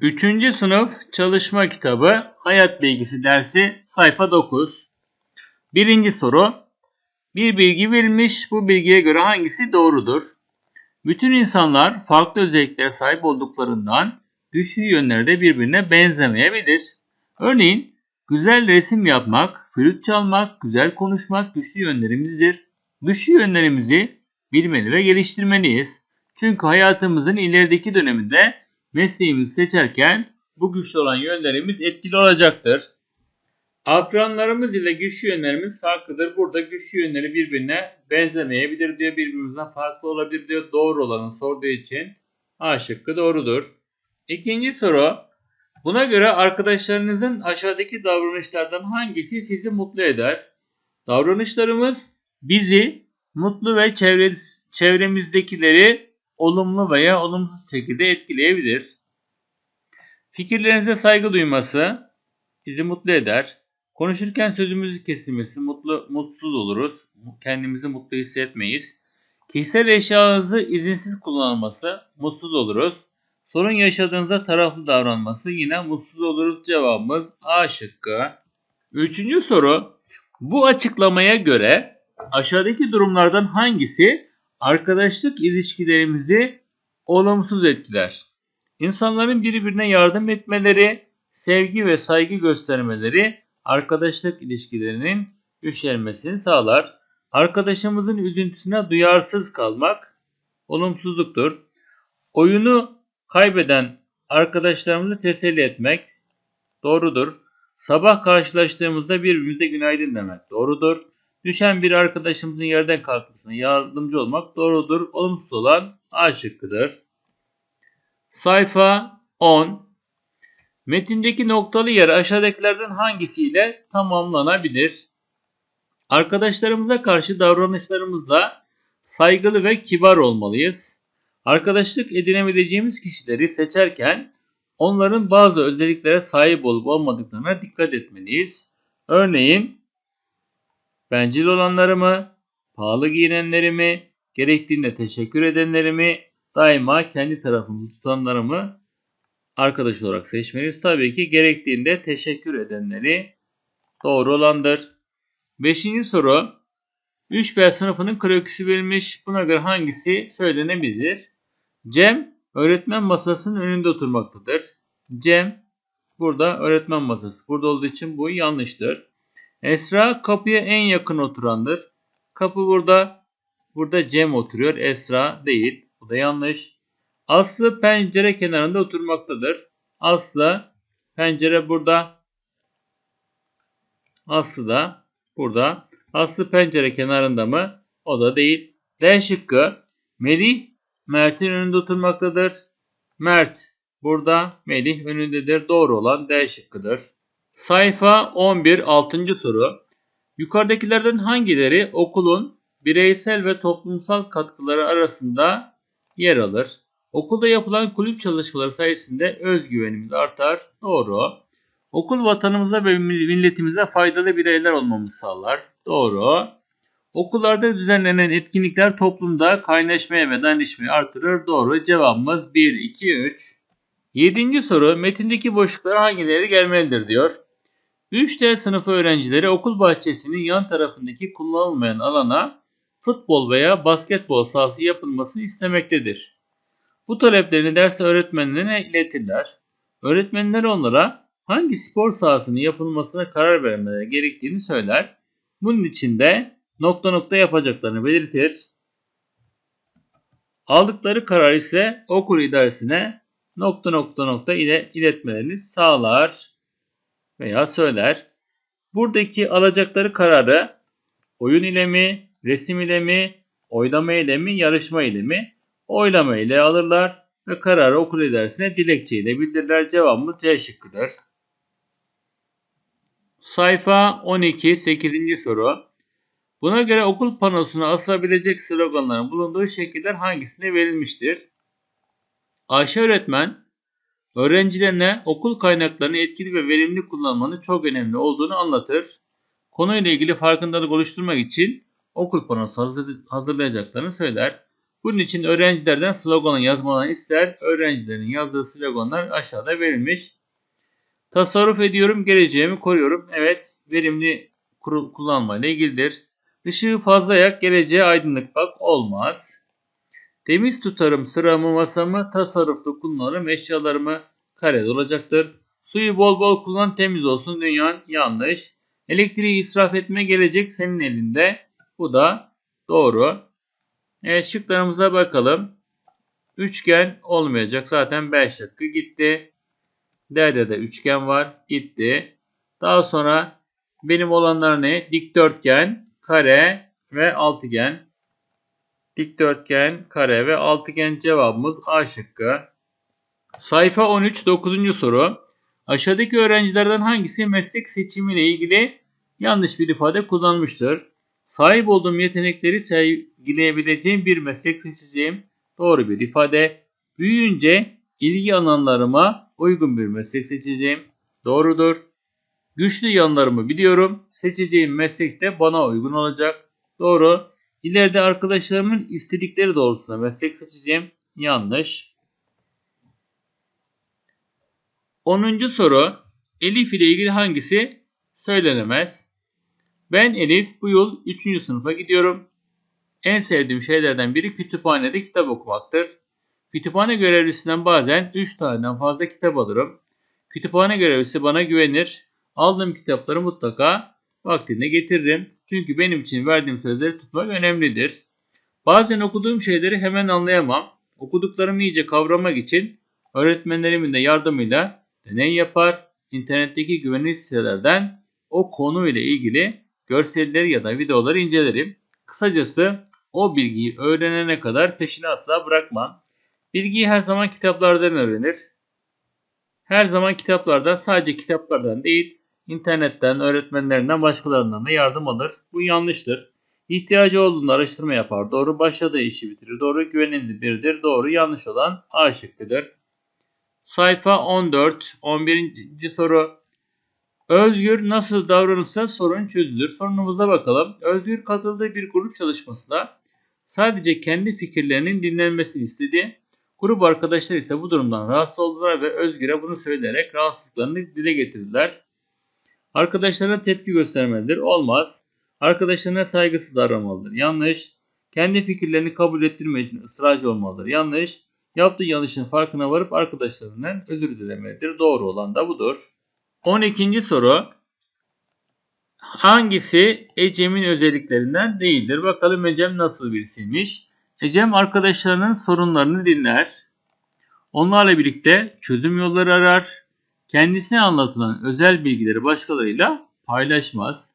3. sınıf çalışma kitabı Hayat Bilgisi dersi sayfa 9. Birinci soru. Bir bilgi verilmiş. Bu bilgiye göre hangisi doğrudur? Bütün insanlar farklı özelliklere sahip olduklarından güçlü yönleri de birbirine benzemeyebilir. Örneğin güzel resim yapmak, flüt çalmak, güzel konuşmak güçlü yönlerimizdir. Güçlü yönlerimizi bilmeli ve geliştirmeliyiz. Çünkü hayatımızın ilerideki döneminde mesleğimizi seçerken bu güçlü olan yönlerimiz etkili olacaktır. Akranlarımız ile güçlü yönlerimiz farklıdır. Burada güçlü yönleri birbirine benzemeyebilir diyor. Birbirimizden farklı olabilir diyor. Doğru olanı sorduğu için A şıkkı doğrudur. İkinci soru. Buna göre arkadaşlarınızın aşağıdaki davranışlardan hangisi sizi mutlu eder? Davranışlarımız bizi mutlu ve çevre, çevremizdekileri olumlu veya olumsuz şekilde etkileyebilir. Fikirlerinize saygı duyması bizi mutlu eder. Konuşurken sözümüzü kesilmesi mutlu mutsuz oluruz. Kendimizi mutlu hissetmeyiz. Kişisel eşyalarınızı izinsiz kullanılması mutsuz oluruz. Sorun yaşadığınızda taraflı davranması yine mutsuz oluruz. Cevabımız A şıkkı. Üçüncü soru. Bu açıklamaya göre aşağıdaki durumlardan hangisi arkadaşlık ilişkilerimizi olumsuz etkiler? İnsanların birbirine yardım etmeleri, sevgi ve saygı göstermeleri arkadaşlık ilişkilerinin güçlenmesini sağlar. Arkadaşımızın üzüntüsüne duyarsız kalmak olumsuzluktur. Oyunu kaybeden arkadaşlarımızı teselli etmek doğrudur. Sabah karşılaştığımızda birbirimize günaydın demek doğrudur. Düşen bir arkadaşımızın yerden kalkmasına yardımcı olmak doğrudur. Olumsuz olan A şıkkıdır. Sayfa 10 Metindeki noktalı yer aşağıdakilerden hangisiyle tamamlanabilir? Arkadaşlarımıza karşı davranışlarımızla saygılı ve kibar olmalıyız. Arkadaşlık edinebileceğimiz kişileri seçerken onların bazı özelliklere sahip olup olmadıklarına dikkat etmeliyiz. Örneğin bencil olanları mı, pahalı giyinenleri mi, gerektiğinde teşekkür edenleri mi, daima kendi tarafımızı tutanları mı arkadaş olarak seçmeliyiz. Tabii ki gerektiğinde teşekkür edenleri doğru olandır. Beşinci soru. 3B sınıfının krokisi verilmiş. Buna göre hangisi söylenebilir? Cem öğretmen masasının önünde oturmaktadır. Cem burada öğretmen masası. Burada olduğu için bu yanlıştır. Esra kapıya en yakın oturandır. Kapı burada. Burada Cem oturuyor. Esra değil. Bu da yanlış. Aslı pencere kenarında oturmaktadır. Aslı pencere burada. Aslı da burada. Aslı pencere kenarında mı? O da değil. D şıkkı. Melih Mert'in önünde oturmaktadır. Mert burada. Melih önündedir. Doğru olan D şıkkıdır. Sayfa 11 6. soru. Yukarıdakilerden hangileri okulun bireysel ve toplumsal katkıları arasında yer alır? Okulda yapılan kulüp çalışmaları sayesinde özgüvenimiz artar. Doğru. Okul vatanımıza ve milletimize faydalı bireyler olmamızı sağlar. Doğru. Okullarda düzenlenen etkinlikler toplumda kaynaşmaya ve dayanışmayı artırır. Doğru. Cevabımız 1, 2, 3. Yedinci soru. Metindeki boşluklara hangileri gelmelidir diyor. 3D sınıfı öğrencileri okul bahçesinin yan tarafındaki kullanılmayan alana futbol veya basketbol sahası yapılmasını istemektedir. Bu taleplerini ders öğretmenlerine iletirler. Öğretmenler onlara hangi spor sahasının yapılmasına karar vermeleri gerektiğini söyler. Bunun için de nokta nokta yapacaklarını belirtir. Aldıkları karar ise okul idaresine nokta nokta nokta ile iletmelerini sağlar veya söyler. Buradaki alacakları kararı oyun ile mi, resim ile mi, oylama ile mi, yarışma ile mi? Oylama ile alırlar ve kararı okul idaresine dilekçe ile bildirirler. Cevabımız C şıkkıdır. Sayfa 12 8. soru. Buna göre okul panosuna asılabilecek sloganların bulunduğu şekiller hangisine verilmiştir? Ayşe öğretmen öğrencilerine okul kaynaklarını etkili ve verimli kullanmanın çok önemli olduğunu anlatır. Konuyla ilgili farkındalık oluşturmak için okul panosu hazırlayacaklarını söyler. Bunun için öğrencilerden sloganı yazmalarını ister. Öğrencilerin yazdığı sloganlar aşağıda verilmiş. Tasarruf ediyorum, geleceğimi koruyorum. Evet, verimli kullanmayla ilgilidir. Işığı fazla yak, geleceğe aydınlık bak olmaz. Temiz tutarım sıramı masamı, tasarruflu kullanırım eşyalarımı karede olacaktır. Suyu bol bol kullan temiz olsun dünyan yanlış. Elektriği israf etme gelecek senin elinde. Bu da doğru. Evet şıklarımıza bakalım. Üçgen olmayacak. Zaten 5 şıkkı gitti. D'de de üçgen var. Gitti. Daha sonra benim olanlar ne? Dikdörtgen, kare ve altıgen. Dikdörtgen, kare ve altıgen cevabımız A şıkkı. Sayfa 13 9. soru. Aşağıdaki öğrencilerden hangisi meslek seçimiyle ilgili yanlış bir ifade kullanmıştır? Sahip olduğum yetenekleri sergileyebileceğim bir meslek seçeceğim. Doğru bir ifade. Büyüyünce ilgi alanlarıma uygun bir meslek seçeceğim. Doğrudur. Güçlü yanlarımı biliyorum. Seçeceğim meslek de bana uygun olacak. Doğru. İleride arkadaşlarımın istedikleri doğrultusunda meslek seçeceğim. Yanlış. 10. soru. Elif ile ilgili hangisi söylenemez? Ben Elif bu yıl 3. sınıfa gidiyorum. En sevdiğim şeylerden biri kütüphanede kitap okumaktır. Kütüphane görevlisinden bazen 3 taneden fazla kitap alırım. Kütüphane görevlisi bana güvenir. Aldığım kitapları mutlaka vaktinde getiririm. Çünkü benim için verdiğim sözleri tutmak önemlidir. Bazen okuduğum şeyleri hemen anlayamam. Okuduklarımı iyice kavramak için öğretmenlerimin de yardımıyla deney yapar. İnternetteki güvenilir sitelerden o konu ile ilgili görselleri ya da videoları incelerim. Kısacası o bilgiyi öğrenene kadar peşini asla bırakmam. Bilgiyi her zaman kitaplardan öğrenir. Her zaman kitaplardan sadece kitaplardan değil, internetten, öğretmenlerinden, başkalarından da yardım alır. Bu yanlıştır. İhtiyacı olduğunda araştırma yapar. Doğru başladığı işi bitirir. Doğru güvenilirdir. Doğru yanlış olan A şıkkıdır. Sayfa 14. 11. soru. Özgür nasıl davranırsa sorun çözülür. Sorunumuza bakalım. Özgür katıldığı bir grup çalışmasında sadece kendi fikirlerinin dinlenmesini istedi. Grup arkadaşları ise bu durumdan rahatsız oldular ve Özgür'e bunu söyleyerek rahatsızlıklarını dile getirdiler. Arkadaşlarına tepki göstermelidir. Olmaz. Arkadaşlarına saygısız davranmalıdır. Yanlış. Kendi fikirlerini kabul ettirmek için ısrarcı olmalıdır. Yanlış. Yaptığı yanlışın farkına varıp arkadaşlarından özür dilemelidir. Doğru olan da budur. 12. soru. Hangisi Ecem'in özelliklerinden değildir? Bakalım Ecem nasıl birisiymiş? Ecem arkadaşlarının sorunlarını dinler. Onlarla birlikte çözüm yolları arar. Kendisine anlatılan özel bilgileri başkalarıyla paylaşmaz.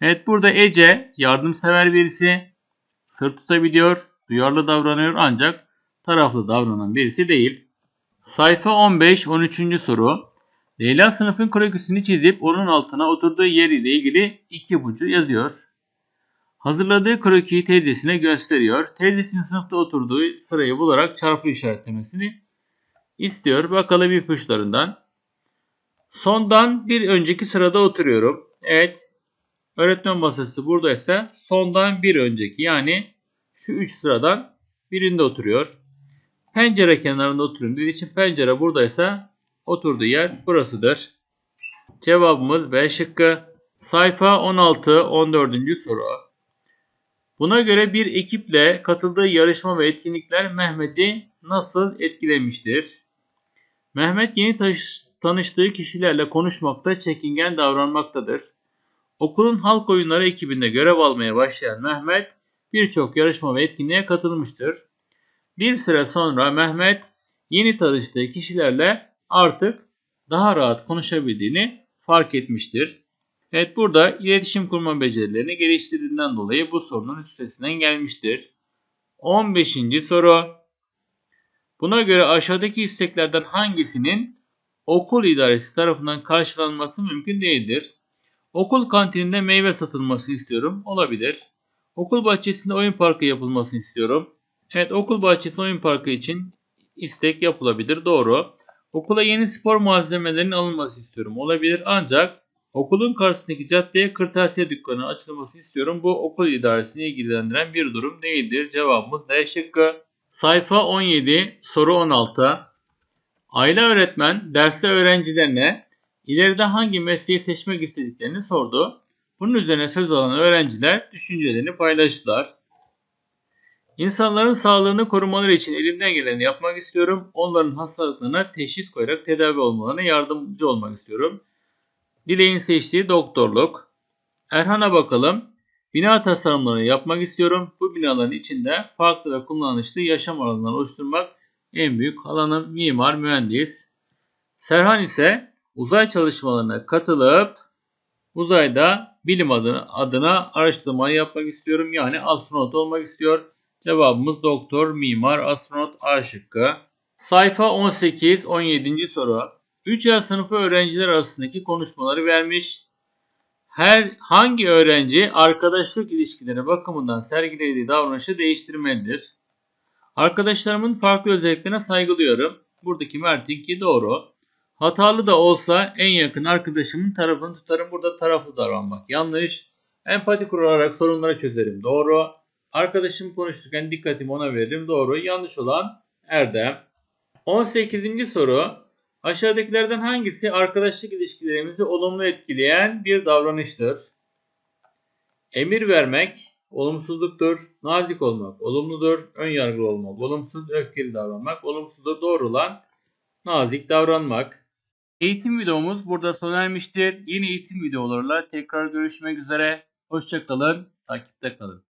Evet burada Ece yardımsever birisi. Sır tutabiliyor, duyarlı davranıyor ancak taraflı davranan birisi değil. Sayfa 15-13. soru. Leyla sınıfın krokisini çizip onun altına oturduğu yer ile ilgili iki ipucu yazıyor. Hazırladığı krokiyi teyzesine gösteriyor. Teyzesinin sınıfta oturduğu sırayı bularak çarpı işaretlemesini istiyor. Bakalım ipuçlarından. Sondan bir önceki sırada oturuyorum. Evet. Öğretmen masası buradaysa sondan bir önceki yani şu üç sıradan birinde oturuyor. Pencere kenarında oturuyorum dediği için pencere buradaysa oturduğu yer burasıdır. Cevabımız B şıkkı. Sayfa 16 14. soru. Buna göre bir ekiple katıldığı yarışma ve etkinlikler Mehmet'i nasıl etkilemiştir? Mehmet yeni tanıştığı kişilerle konuşmakta çekingen davranmaktadır. Okulun halk oyunları ekibinde görev almaya başlayan Mehmet birçok yarışma ve etkinliğe katılmıştır. Bir süre sonra Mehmet yeni tanıştığı kişilerle artık daha rahat konuşabildiğini fark etmiştir. Evet burada iletişim kurma becerilerini geliştirdiğinden dolayı bu sorunun üstesinden gelmiştir. 15. soru. Buna göre aşağıdaki isteklerden hangisinin okul idaresi tarafından karşılanması mümkün değildir? Okul kantininde meyve satılması istiyorum. Olabilir. Okul bahçesinde oyun parkı yapılmasını istiyorum. Evet okul bahçesi oyun parkı için istek yapılabilir. Doğru. Okula yeni spor malzemelerinin alınması istiyorum. Olabilir ancak Okulun karşısındaki caddeye kırtasiye dükkanı açılmasını istiyorum. Bu okul idaresini ilgilendiren bir durum değildir. Cevabımız D şıkkı. Sayfa 17, soru 16. Aile öğretmen derste öğrencilerine ileride hangi mesleği seçmek istediklerini sordu. Bunun üzerine söz alan öğrenciler düşüncelerini paylaştılar. İnsanların sağlığını korumaları için elimden geleni yapmak istiyorum. Onların hastalıklarına teşhis koyarak tedavi olmalarına yardımcı olmak istiyorum. Dileğin seçtiği doktorluk. Erhan'a bakalım. Bina tasarımlarını yapmak istiyorum. Bu binaların içinde farklı ve kullanışlı yaşam alanları oluşturmak en büyük alanım mimar mühendis. Serhan ise uzay çalışmalarına katılıp uzayda bilim adına, adına araştırma yapmak istiyorum. Yani astronot olmak istiyor. Cevabımız doktor, mimar, astronot A şıkkı. Sayfa 18-17. soru. 3 yaş sınıfı öğrenciler arasındaki konuşmaları vermiş. Her hangi öğrenci arkadaşlık ilişkileri bakımından sergilediği davranışı değiştirmelidir? Arkadaşlarımın farklı özelliklerine saygı duyuyorum. Buradaki Mert'inki doğru. Hatalı da olsa en yakın arkadaşımın tarafını tutarım. Burada taraflı davranmak yanlış. Empati kurarak sorunları çözerim. Doğru. Arkadaşım konuşurken dikkatimi ona veririm. Doğru. Yanlış olan Erdem. 18. soru. Aşağıdakilerden hangisi arkadaşlık ilişkilerimizi olumlu etkileyen bir davranıştır? Emir vermek olumsuzluktur. Nazik olmak olumludur. Ön yargılı olmak olumsuz. Öfkeli davranmak olumsuzdur. Doğru olan nazik davranmak. Eğitim videomuz burada sona ermiştir. Yeni eğitim videolarıyla tekrar görüşmek üzere. Hoşçakalın. Takipte kalın.